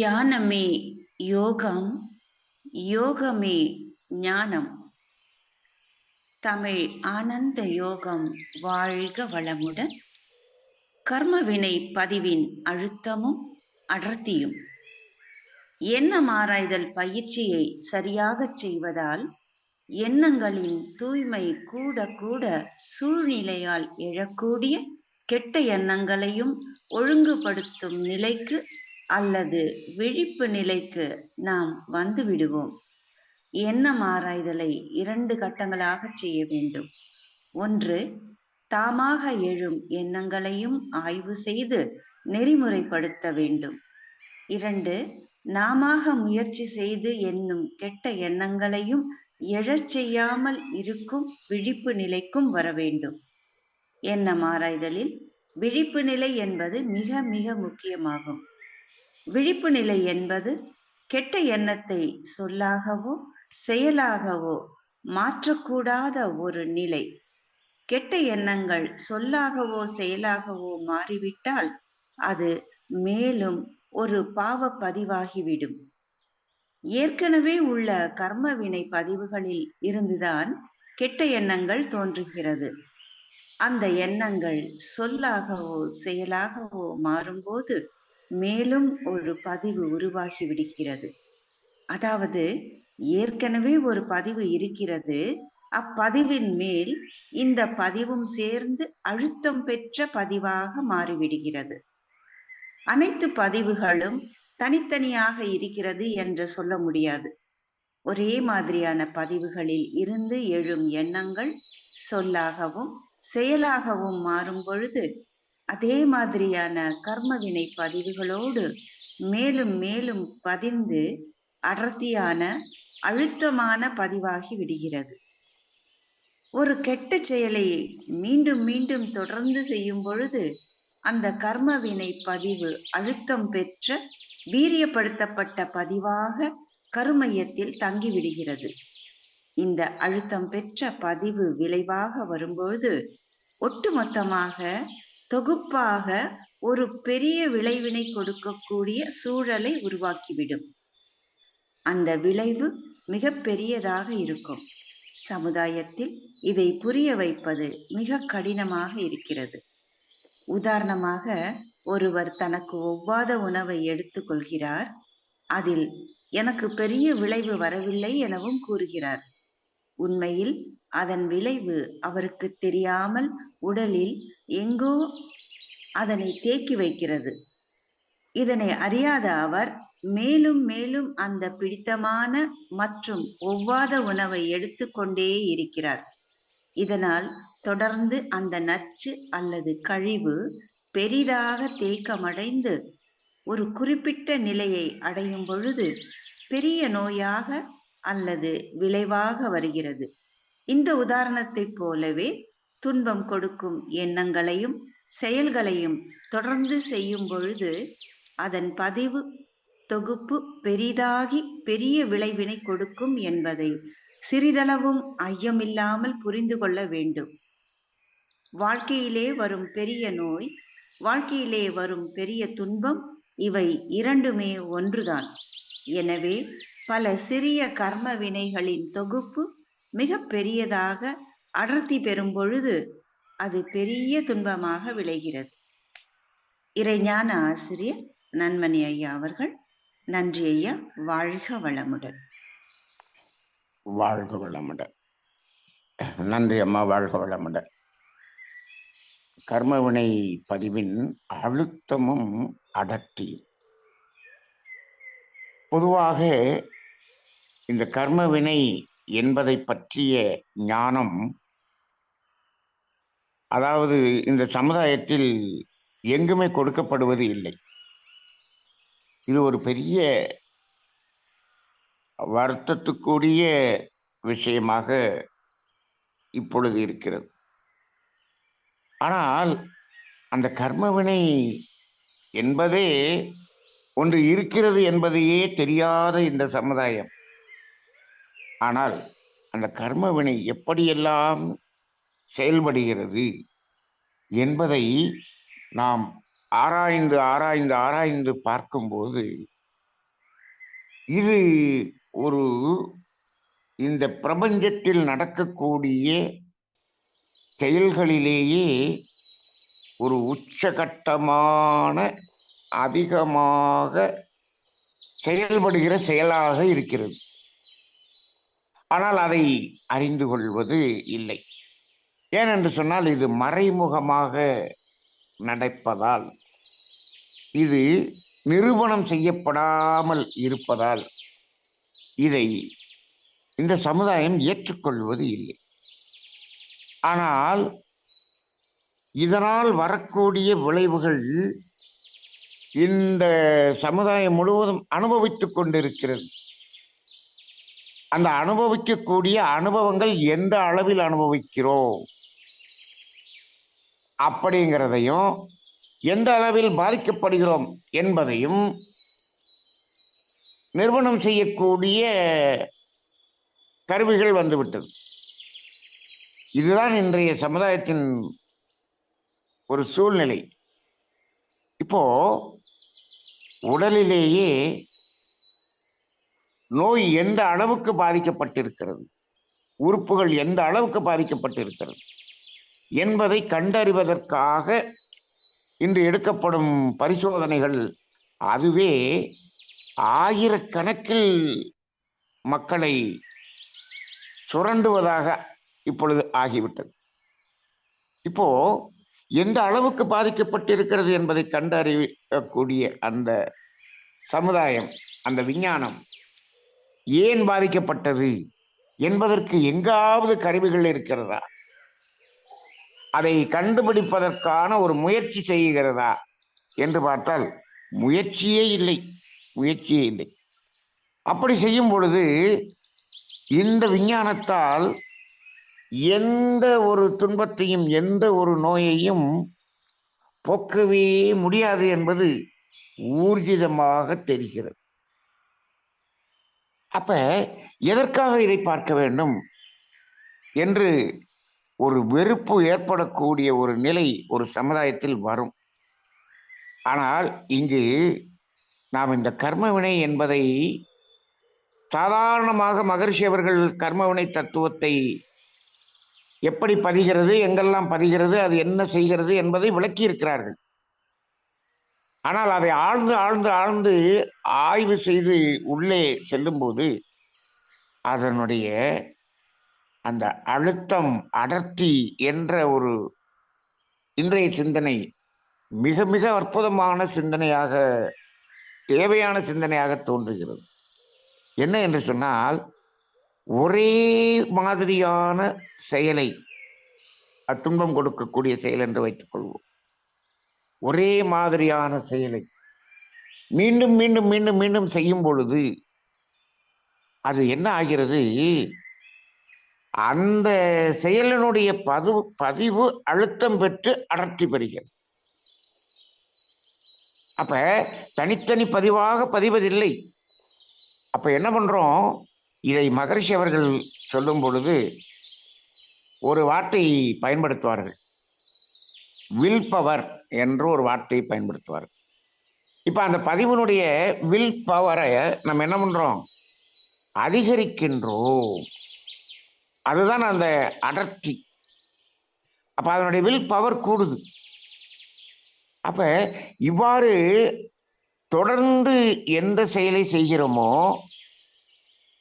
தியானமே யோகம் யோகமே ஞானம் தமிழ் ஆனந்த யோகம் வாழ்க வளமுடன். கர்மவினை பதிவின் அழுத்தமும் அடர்த்தியும். எண்ணம் ஆராய்தல் பயிற்சியை சரியாகச் செய்வதால் எண்ணங்களின் தூய்மை கூட கூட சூழ்நிலையால் எழக்கூடிய கெட்ட எண்ணங்களையும் ஒழுங்குபடுத்தும் நிலைக்கு அல்லது விழிப்பு நிலைக்கு நாம் வந்து விடுவோம். எண்ணம் ஆராய்தலை இரண்டு கட்டங்களாக செய்ய வேண்டும். ஒன்று தாமாக எழும் எண்ணங்களையும் ஆய்வு செய்து நெறிமுறைப்படுத்த வேண்டும். இரண்டு நாமாக முயற்சி செய்து என்னும் கெட்ட எண்ணங்களையும் எழச் செய்யாமல் இருக்கும் விழிப்பு நிலைக்கும் வர வேண்டும். எண்ணம் ஆராய்தலில் விழிப்பு நிலை என்பது மிக மிக முக்கியமாகும். விழிப்பு நிலை என்பது கெட்ட எண்ணத்தை சொல்லாகவோ செயலாகவோ மாற்றக்கூடாத ஒரு நிலை. கெட்ட எண்ணங்கள் சொல்லாகவோ செயலாகவோ மாறிவிட்டால் அது மேலும் ஒரு பாவ பதிவாகிவிடும் ஏற்கனவே உள்ள கர்ம வினை பதிவுகளில் இருந்துதான் கெட்ட எண்ணங்கள் தோன்றுகிறது. அந்த எண்ணங்கள் சொல்லாகவோ செயலாகவோ மாறும்போது மேலும் ஒரு பதிவு உருவாகி விடுகிறது. அதாவது ஏற்கனவே ஒரு பதிவு இருக்கிறது. அப்பதிவின் மேல் இந்த பதிவும் சேர்ந்து அழுத்தம் பெற்ற பதிவாக மாறிவிடுகிறது. அனைத்து பதிவுகளும் தனித்தனியாக இருக்கிறது என்று சொல்ல முடியாது. ஒரே மாதிரியான பதிவுகளில் இருந்து எழும் எண்ணங்கள் சொல்லாகவும் செயலாகவும் மாறும் பொழுது அதே மாதிரியான கர்மவினை பதிவுகளோடு மேலும் மேலும் பதிந்து அடர்த்தியான அழுத்தமான பதிவாகி விடுகிறது. ஒரு கெட்ட செயலை மீண்டும் மீண்டும் தொடர்ந்து செய்யும் பொழுது அந்த கர்மவினை பதிவு அழுத்தம் பெற்ற வீரியப்படுத்தப்பட்ட பதிவாக கருமையத்தில் தங்கிவிடுகிறது இந்த அழுத்தம் பெற்ற பதிவு விளைவாக வரும்பொழுது ஒட்டுமொத்தமாக தொகுப்பாக ஒரு பெரிய விளைவினை கொடுக்கக்கூடிய சூழலை உருவாக்கிவிடும். அந்த விளைவு மிக பெரியதாக இருக்கும். சமுதாயத்தில் இதை புரிய வைப்பது மிக கடினமாக இருக்கிறது. உதாரணமாக ஒருவர் தனக்கு ஒவ்வாத உணவை எடுத்துக்கொள்கிறார் அதில் எனக்கு பெரிய விளைவு வரவில்லை எனவும் கூறுகிறார். உண்மையில் அதன் விளைவு அவருக்கு தெரியாமல் உடலில் எங்கோ அதனை தேக்கி வைக்கிறது. இதனை அறியாத அவர் மேலும் மேலும் அந்த பிடித்தமான மற்றும் ஒவ்வாத உணவை எடுத்துக்கொண்டே இருக்கிறார். இதனால் தொடர்ந்து அந்த நச்சு அல்லது கழிவு பெரிதாக தேக்கமடைந்து ஒரு குறிப்பிட்ட நிலையை அடையும் பொழுது பெரிய நோயாக அல்லது விளைவாக வருகிறது. இந்த உதாரணத்தைப் போலவே துன்பம் கொடுக்கும் எண்ணங்களையும் செயல்களையும் தொடர்ந்து செய்யும் பொழுது அதன் பதிவு தொகுப்பு பெரிதாகி பெரிய விளைவினை கொடுக்கும் என்பதை சிறிதளவும் ஐயமில்லாமல் புரிந்து கொள்ள வேண்டும். வாழ்க்கையிலே வரும் பெரிய நோய் வாழ்க்கையிலே வரும் பெரிய துன்பம் இவை இரண்டுமே ஒன்றுதான். எனவே பல சிறிய கர்ம வினைகளின் தொகுப்பு மிக பெரியதாக அடர்த்தி பெறும் பொழுது அது பெரிய துன்பமாக விளைகிறது. இறைஞான ஆசிரியர் நன்மணி ஐயா அவர்கள் நன்றி ஐயா வாழ்க வளமுடன். வாழ்க வளமுடன். நன்றி அம்மா வாழ்க வளமுடன். கர்மவினை பதிவின் அழுத்தமும் அடர்த்தியும். பொதுவாக இந்த கர்மவினை என்பதை பற்றிய ஞானம் அதாவது இந்த சமுதாயத்தில் எங்குமே கொடுக்கப்படுவது இல்லை. இது ஒரு பெரிய வருத்தத்துக்குரிய விஷயமாக இப்பொழுது இருக்கிறது. ஆனால் அந்த கர்மவினை என்பதே ஒன்று இருக்கிறது என்பதையே தெரியாத இந்த சமுதாயம். ஆனால் அந்த கர்மவினை எப்படியெல்லாம் செயல்படுகிறது என்பதை நாம் ஆராய்ந்து ஆராய்ந்து ஆராய்ந்து பார்க்கும்போது இது ஒரு இந்த பிரபஞ்சத்தில் நடக்கக்கூடிய செயல்களிலேயே ஒரு உச்சகட்டமான அதிகமாக செயல்படுகிற செயலாக இருக்கிறது. ஆனால் அதை அறிந்து கொள்வது இல்லை. ஏனென்று சொன்னால் இது மறைமுகமாக நடப்பதால் இது நிரூபணம் செய்யப்படாமல் இருப்பதால் இதை இந்த சமுதாயம் ஏற்றுக்கொள்வது இல்லை. ஆனால் இதனால் வரக்கூடிய விளைவுகள் இந்த சமுதாயம் முழுவதும் அனுபவித்துக் கொண்டிருக்கிறது. அந்த அனுபவிக்கக்கூடிய அனுபவங்கள் எந்த அளவில் அனுபவிக்கிறோம்? அப்படிங்கிறதையும் எந்த அளவில் பாதிக்கப்படுகிறோம் என்பதையும் நிறுவனம் செய்யக்கூடிய கருவிகள் வந்துவிட்டது. இதுதான் இன்றைய சமுதாயத்தின் ஒரு சூழ்நிலை. இப்போ உடலிலேயே நோய் எந்த அளவுக்கு பாதிக்கப்பட்டிருக்கிறது? உறுப்புகள் எந்த அளவுக்கு பாதிக்கப்பட்டிருக்கிறது? என்பதை கண்டறிவதற்காக இன்று எடுக்கப்படும் பரிசோதனைகள் அதுவே ஆயிரக்கணக்கில் மக்களை சுரண்டுவதாக இப்பொழுது ஆகிவிட்டது. இப்போ எந்த அளவுக்கு பாதிக்கப்பட்டிருக்கிறது என்பதை கண்டறியக்கூடிய அந்த சமுதாயம் அந்த விஞ்ஞானம் ஏன் பாதிக்கப்பட்டது என்பதற்கு எங்காவது கருவிகள் இருக்கிறதா? அதை கண்டுபிடிப்பதற்கான ஒரு முயற்சி செய்கிறதா என்று பார்த்தால் முயற்சியே இல்லை. முயற்சியே இல்லை. அப்படி செய்யும் பொழுது இந்த விஞ்ஞானத்தால் எந்த ஒரு துன்பத்தையும் எந்த ஒரு நோயையும் போக்கவே முடியாது என்பது ஊர்ஜிதமாக தெரிகிறது. அப்ப எதற்காக இதை பார்க்க வேண்டும்? என்று ஒரு வெறுப்பு ஏற்படக்கூடிய ஒரு நிலை ஒரு சமுதாயத்தில் வரும். ஆனால் இங்கு நாம் இந்த கர்மவினை என்பதை சாதாரணமாக மகர்ஷி அவர்கள் கர்மவினை தத்துவத்தை எப்படி பதிகிறது எங்கெல்லாம் பதிகிறது அது என்ன செய்கிறது என்பதை விளக்கி இருக்கிறார்கள் ஆனால் அதை ஆழ்ந்து ஆழ்ந்து ஆழ்ந்து ஆய்வு செய்து உள்ளே செல்லும்போது அதனுடைய அந்த அழுத்தம் அடர்த்தி என்ற ஒரு இன்றைய சிந்தனை மிக மிக அற்புதமான சிந்தனையாக தேவையான சிந்தனையாக தோன்றுகிறது. என்ன என்று சொன்னால் ஒரே மாதிரியான செயலை துன்பம் கொடுக்கக்கூடிய செயல் என்று வைத்துக்கொள்வோம் ஒரே மாதிரியான செயலை. மீண்டும் மீண்டும் மீண்டும் மீண்டும் செய்யும் பொழுது அது என்ன ஆகிறது? அந்த செயலினுடைய பது பதிவு அழுத்தம் பெற்று அடர்த்தி பெறுகிறது. அப்ப தனித்தனி பதிவாக பதிவதில்லை. அப்ப என்ன பண்றோம்? இதை மகரிஷி அவர்கள் சொல்லும் பொழுது ஒரு வார்த்தை பயன்படுத்துவார்கள். வில் பவர் என்று ஒரு வார்த்தையை பயன்படுத்துவார்கள். இப்போ அந்த பதிவினுடைய வில் பவரை நம்ம என்ன பண்ணுறோம் அதிகரிக்கின்றோம். அதுதான் அந்த அடர்த்தி. அப்போ அதனுடைய வில் பவர் கூடுது. அப்போ இவ்வாறு தொடர்ந்து எந்த செயலை செய்கிறோமோ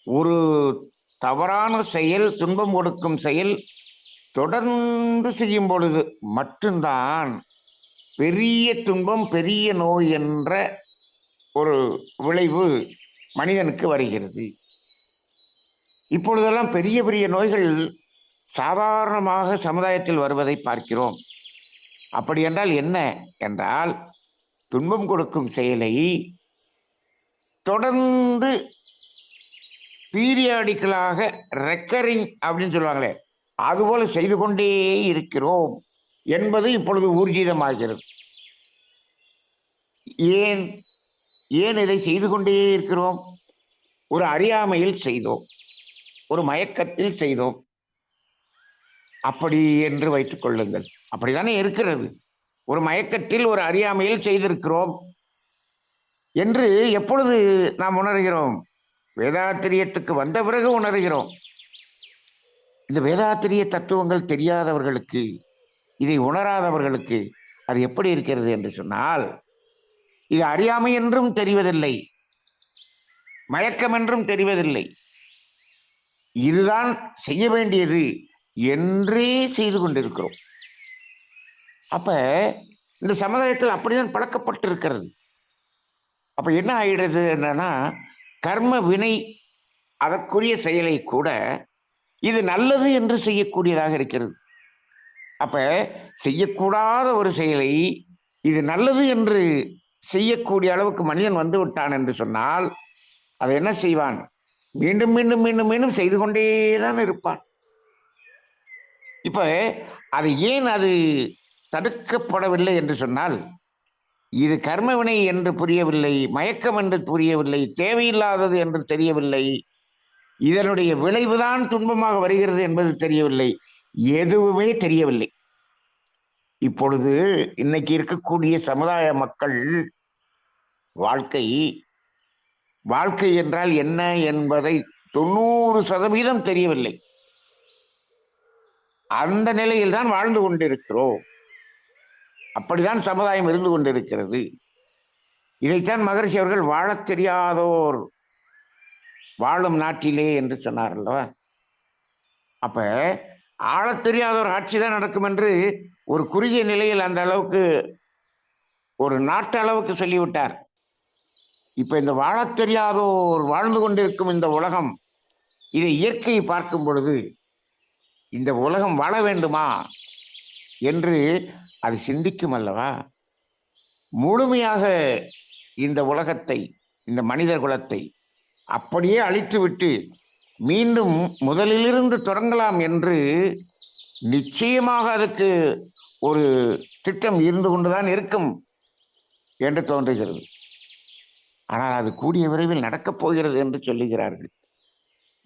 ஒரு தவறான செயல் துன்பம் கொடுக்கும் செயல் தொடர்ந்து செய்யும் பொழுது மட்டும்தான் பெரிய துன்பம் பெரிய நோய் என்ற ஒரு விளைவு மனிதனுக்கு வருகிறது. இப்பொழுதெல்லாம் பெரிய பெரிய நோய்கள் சாதாரணமாக சமுதாயத்தில் வருவதை பார்க்கிறோம். அப்படி என்றால் என்ன என்றால் துன்பம் கொடுக்கும் செயலை தொடர்ந்து பீரியாடிக்கலாக ரெக்கரிங் அப்படின்னு சொல்லுவாங்களே அதுபோல செய்து கொண்டே இருக்கிறோம் என்பது இப்பொழுது ஊர்ஜிதமாகிறது. ஏன் ஏன் இதை செய்து கொண்டே இருக்கிறோம்? ஒரு அறியாமையில் செய்தோம். ஒரு மயக்கத்தில் செய்தோம். அப்படி என்று வைத்துக் கொள்ளுங்கள். அப்படித்தானே இருக்கிறது. ஒரு மயக்கத்தில் ஒரு அறியாமையில் செய்திருக்கிறோம். என்று எப்பொழுது நாம் உணர்கிறோம்? வேதாத்திரியத்துக்கு வந்த பிறகு உணர்கிறோம். இந்த வேதாத்திரிய தத்துவங்கள் தெரியாதவர்களுக்கு இதை உணராதவர்களுக்கு அது எப்படி இருக்கிறது என்று சொன்னால் இது அறியாமை என்றும் தெரிவதில்லை. மயக்கம் என்றும் தெரிவதில்லை. இதுதான் செய்ய வேண்டியது என்றே செய்து கொண்டிருக்கிறோம். அப்ப இந்த சமுதாயத்தில் அப்படிதான் பழக்கப்பட்டிருக்கிறது. அப்ப என்ன ஆயிடுது என்னன்னா கர்ம வினை அதற்குரிய செயலை கூட இது நல்லது என்று செய்யக்கூடியதாக இருக்கிறது. அப்ப செய்யக்கூடாத ஒரு செயலை இது நல்லது என்று செய்யக்கூடிய அளவுக்கு மனிதன் வந்து விட்டான் என்று சொன்னால் அதை என்ன செய்வான்? மீண்டும் மீண்டும் மீண்டும் மீண்டும் செய்து கொண்டேதான் இருப்பான். இப்ப அது ஏன் அது தடுக்கப்படவில்லை என்று சொன்னால் இது கர்மவினை என்று புரியவில்லை மயக்கம் என்று புரியவில்லை தேவையில்லாதது என்று தெரியவில்லை இதனுடைய விளைவுதான் துன்பமாக வருகிறது என்பது தெரியவில்லை எதுவுமே தெரியவில்லை. இப்பொழுது இன்னைக்கு இருக்கக்கூடிய சமுதாய மக்கள் வாழ்க்கை வாழ்க்கை என்றால் என்ன என்பதை தொண்ணூறு சதவீதம் தெரியவில்லை. அந்த நிலையில் தான் வாழ்ந்து கொண்டிருக்கிறோம். அப்படிதான் சமுதாயம் இருந்து கொண்டிருக்கிறது. இதைத்தான் மகர்ஷி அவர்கள் வாழத் தெரியாதோர் வாழும் நாட்டிலே என்று சொன்னார் அல்லவா? அப்ப ஆழத் தெரியாதோர் ஆட்சி தான் நடக்கும் என்று ஒரு குறுகிய நிலையில் அந்த அளவுக்கு ஒரு நாட்டு அளவுக்கு சொல்லிவிட்டார். இப்ப இந்த வாழத் தெரியாதோர் வாழ்ந்து கொண்டிருக்கும் இந்த உலகம் இதை இயற்கையை பார்க்கும் பொழுது இந்த உலகம் வாழ வேண்டுமா என்று அது சிந்திக்கும் அல்லவா? முழுமையாக இந்த உலகத்தை இந்த மனிதர் குலத்தை அப்படியே அழித்துவிட்டு மீண்டும் முதலிலிருந்து தொடங்கலாம் என்று நிச்சயமாக அதுக்கு ஒரு திட்டம் இருந்து கொண்டுதான் இருக்கும் என்று தோன்றுகிறது. ஆனால் அது கூடிய விரைவில் நடக்கப் போகிறது என்று சொல்லுகிறார்கள்.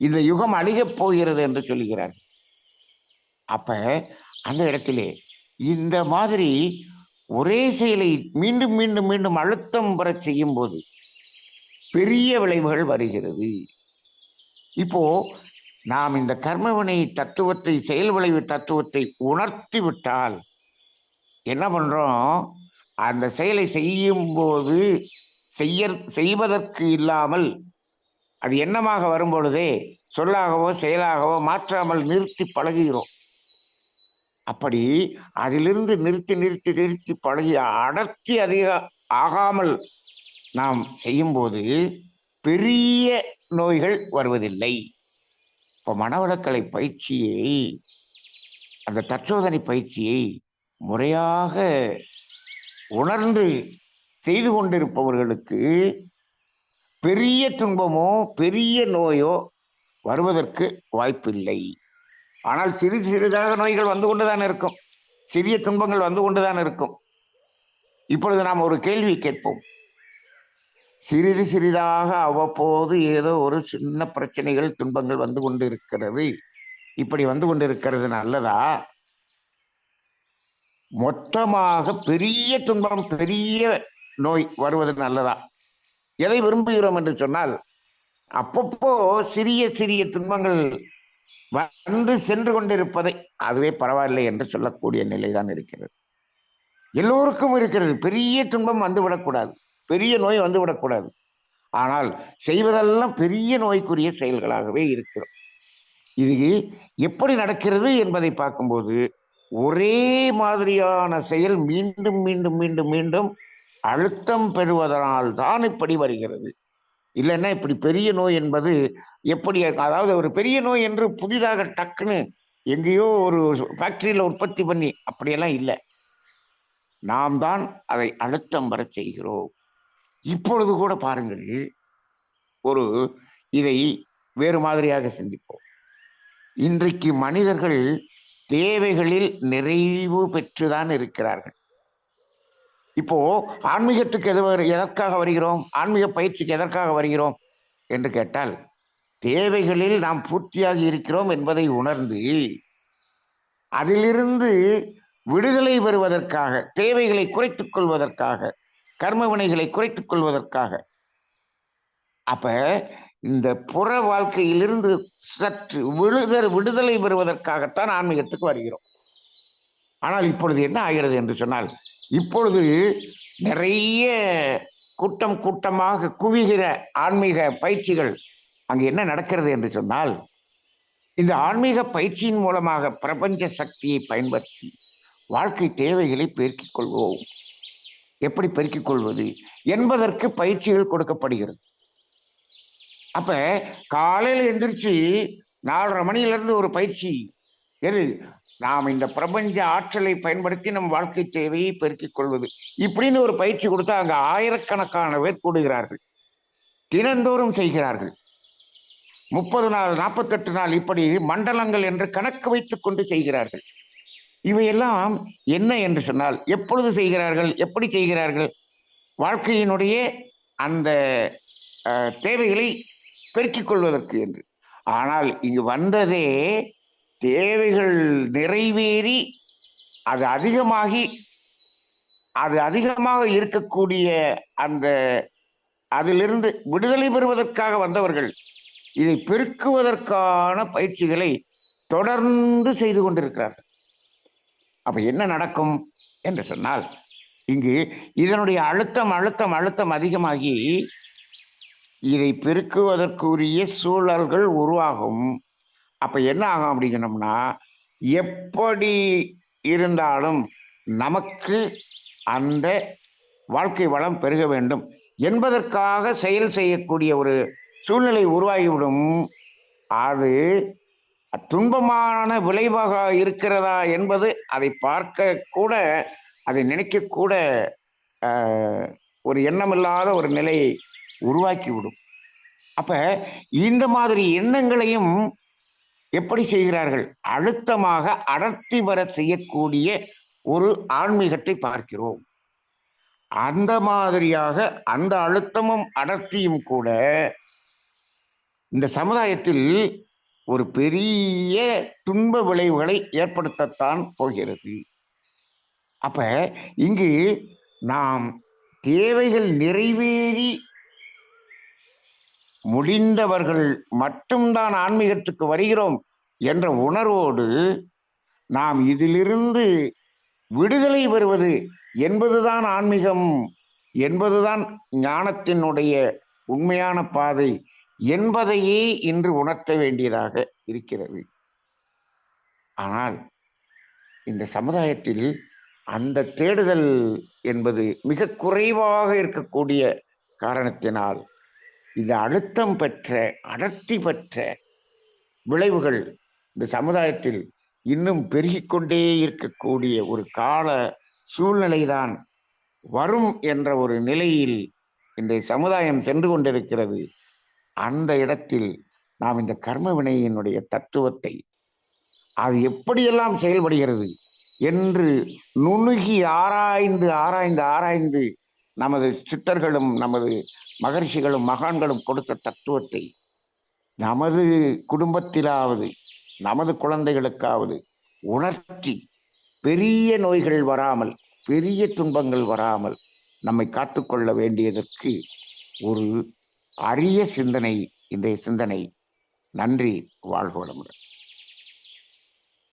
இந்த யுகம் அழியப் போகிறது என்று சொல்லுகிறார்கள். அப்ப அந்த இடத்திலே இந்த மாதிரி ஒரே செயலை மீண்டும் மீண்டும் மீண்டும் அழுத்தம் பெறச் செய்யும் போது பெரிய விளைவுகள் வருகிறது. இப்போ நாம் இந்த கர்மவினை தத்துவத்தை செயல் விளைவு தத்துவத்தை உணர்த்தி விட்டால் என்ன பண்றோம்? அந்த செயலை செய்யும் போது செய்ய செய்வதற்கு இல்லாமல் அது எண்ணமாக வரும்பொழுதே சொல்லாகவோ செயலாகவோ மாற்றாமல் நிறுத்தி பழகுகிறோம். அப்படி அதிலிருந்து நிறுத்தி நிறுத்தி நிறுத்தி பழகி அடர்த்தி அதிக ஆகாமல் நாம் செய்யும்போது பெரிய நோய்கள் வருவதில்லை. இப்போ மனவளக்கலை பயிற்சியை அந்த தற்சோதனை பயிற்சியை முறையாக உணர்ந்து செய்து கொண்டிருப்பவர்களுக்கு பெரிய துன்பமோ பெரிய நோயோ வருவதற்கு வாய்ப்பில்லை. ஆனால் சிறு சிறிதாக நோய்கள் வந்து கொண்டுதான் இருக்கும். சிறிய துன்பங்கள் வந்து கொண்டுதான் இருக்கும். இப்பொழுது நாம் ஒரு கேள்வி கேட்போம். சிறிது சிறிதாக அவ்வப்போது ஏதோ ஒரு சின்ன பிரச்சனைகள் துன்பங்கள் வந்து கொண்டு இருக்கிறது இப்படி வந்து கொண்டிருக்கிறது நல்லதா? மொத்தமாக பெரிய துன்பம் பெரிய நோய் வருவது நல்லதா? எதை விரும்புகிறோம் என்று சொன்னால் அப்பப்போ சிறிய சிறிய துன்பங்கள் வந்து சென்று கொண்டிருப்பதை அதுவே பரவாயில்லை என்று சொல்லக்கூடிய நிலைதான் இருக்கிறது. எல்லோருக்கும் இருக்கிறது. பெரிய துன்பம் வந்து விடக்கூடாது பெரிய நோய் வந்து விடக்கூடாது ஆனால் செய்வதெல்லாம் பெரிய நோய்க்குரிய செயல்களாகவே இருக்கிறோம். இது எப்படி நடக்கிறது என்பதை பார்க்கும்போது ஒரே மாதிரியான செயல் மீண்டும் மீண்டும் மீண்டும் மீண்டும் அழுத்தம் பெறுவதனால் தான் இப்படி வருகிறது. இல்லைன்னா இப்படி பெரிய நோய் என்பது எப்படி அதாவது ஒரு பெரிய நோய் என்று புதிதாக டக்குன்னு எங்கேயோ ஒரு ஃபேக்டரியில் உற்பத்தி பண்ணி அப்படியெல்லாம் இல்லை. நாம் தான் அதை அழுத்தம் வர செய்கிறோம். இப்பொழுது கூட பாருங்கள் ஒரு இதை வேறு மாதிரியாக சிந்திப்போம். இன்றைக்கு மனிதர்கள் தேவைகளில் நிறைவு பெற்றுதான் இருக்கிறார்கள். இப்போ ஆன்மீகத்துக்கு எது எதற்காக வருகிறோம்? ஆன்மீக பயிற்சிக்கு எதற்காக வருகிறோம்? என்று கேட்டால் தேவைகளில் நாம் பூர்த்தியாகி இருக்கிறோம் என்பதை உணர்ந்து அதிலிருந்து விடுதலை பெறுவதற்காக தேவைகளை குறைத்துக் கொள்வதற்காக கர்ம வினைகளை குறைத்துக் கொள்வதற்காக அப்ப இந்த புற வாழ்க்கையிலிருந்து சற்று விடுதல் விடுதலை பெறுவதற்காகத்தான் ஆன்மீகத்துக்கு வருகிறோம். ஆனால் இப்பொழுது என்ன ஆகிறது என்று சொன்னால் இப்பொழுது நிறைய கூட்டம் கூட்டமாக குவிகிற ஆன்மீக பயிற்சிகள் அங்கே என்ன நடக்கிறது என்று சொன்னால் இந்த ஆன்மீக பயிற்சியின் மூலமாக பிரபஞ்ச சக்தியை பயன்படுத்தி வாழ்க்கை தேவைகளை பெருக்கிக் கொள்வோம். எப்படி பெருக்கிக் கொள்வது? என்பதற்கு பயிற்சிகள் கொடுக்கப்படுகிறது. அப்ப காலையில் எந்திரிச்சு நாலரை மணியிலிருந்து ஒரு பயிற்சி. எது? நாம் இந்த பிரபஞ்ச ஆற்றலை பயன்படுத்தி நம் வாழ்க்கை தேவையை பெருக்கிக் கொள்வது. இப்படின்னு ஒரு பயிற்சி கொடுத்தா அங்கே ஆயிரக்கணக்கான பேர் கூடுகிறார்கள். தினந்தோறும் செய்கிறார்கள். முப்பது நாள் நாற்பத்தெட்டு நாள் இப்படி மண்டலங்கள் என்று கணக்கு வைத்துக் கொண்டு செய்கிறார்கள். இவையெல்லாம் என்ன என்று சொன்னால் எப்பொழுது செய்கிறார்கள் எப்படி செய்கிறார்கள்? வாழ்க்கையினுடைய அந்த தேவைகளை பெருக்கிக் கொள்வதற்கு என்று. ஆனால் இங்கு வந்ததே தேவைகள் நிறைவேறி அது அதிகமாகி அது அதிகமாக இருக்கக்கூடிய அந்த அதிலிருந்து விடுதலை பெறுவதற்காக வந்தவர்கள் இதை பெருக்குவதற்கான பயிற்சிகளை தொடர்ந்து செய்து கொண்டிருக்கிறார்கள். அப்ப என்ன நடக்கும் என்று சொன்னால் இங்கு இதனுடைய அழுத்தம் அழுத்தம் அழுத்தம் அதிகமாகி இதை பெருக்குவதற்குரிய சூழல்கள் உருவாகும். அப்போ என்ன ஆகும் அப்படிங்கணும்னா எப்படி இருந்தாலும் நமக்கு அந்த வாழ்க்கை வளம் பெருக வேண்டும். என்பதற்காக செயல் செய்யக்கூடிய ஒரு சூழ்நிலை உருவாகிவிடும். அது துன்பமான விளைவாக இருக்கிறதா என்பது அதை பார்க்க கூட அதை நினைக்கக்கூட ஒரு எண்ணமில்லாத ஒரு நிலையை உருவாக்கிவிடும். அப்போ இந்த மாதிரி எண்ணங்களையும் எப்படி செய்கிறார்கள்? அழுத்தமாக அடர்த்தி வர செய்யக்கூடிய ஒரு ஆன்மீகத்தை பார்க்கிறோம். அந்த மாதிரியாக அந்த அழுத்தமும் அடர்த்தியும் கூட இந்த சமுதாயத்தில் ஒரு பெரிய துன்ப விளைவுகளை ஏற்படுத்தத்தான் போகிறது. அப்ப இங்கு நாம் தேவைகள் நிறைவேறி முடிந்தவர்கள் மட்டும்தான் ஆன்மீகத்துக்கு வருகிறோம் என்ற உணர்வோடு நாம் இதிலிருந்து விடுதலை பெறுவது என்பதுதான் ஆன்மீகம் என்பதுதான் ஞானத்தினுடைய உண்மையான பாதை என்பதையே இன்று உணர்த்த வேண்டியதாக இருக்கிறது. ஆனால் இந்த சமுதாயத்தில் அந்த தேடுதல் என்பது மிக குறைவாக இருக்கக்கூடிய காரணத்தினால் இது அழுத்தம் பெற்ற அடர்த்தி பெற்ற விளைவுகள் இந்த சமுதாயத்தில் இன்னும் பெருகிக்கொண்டே இருக்கக்கூடிய ஒரு கால சூழ்நிலைதான் வரும் என்ற ஒரு நிலையில் இந்த சமுதாயம் சென்று கொண்டிருக்கிறது. அந்த இடத்தில் நாம் இந்த கர்ம வினையினுடைய தத்துவத்தை அது எப்படியெல்லாம் செயல்படுகிறது என்று நுணுகி ஆராய்ந்து ஆராய்ந்து ஆராய்ந்து நமது சித்தர்களும் நமது மகர்ஷிகளும் மகான்களும் கொடுத்த தத்துவத்தை நமது குடும்பத்திலாவது நமது குழந்தைகளுக்காவது உணர்த்தி பெரிய நோய்கள் வராமல் பெரிய துன்பங்கள் வராமல் நம்மை காத்துக்கொள்ள வேண்டியதற்கு ஒரு அரிய சிந்தனை இன்றைய சிந்தனை. நன்றி வாழ்வளமுடன்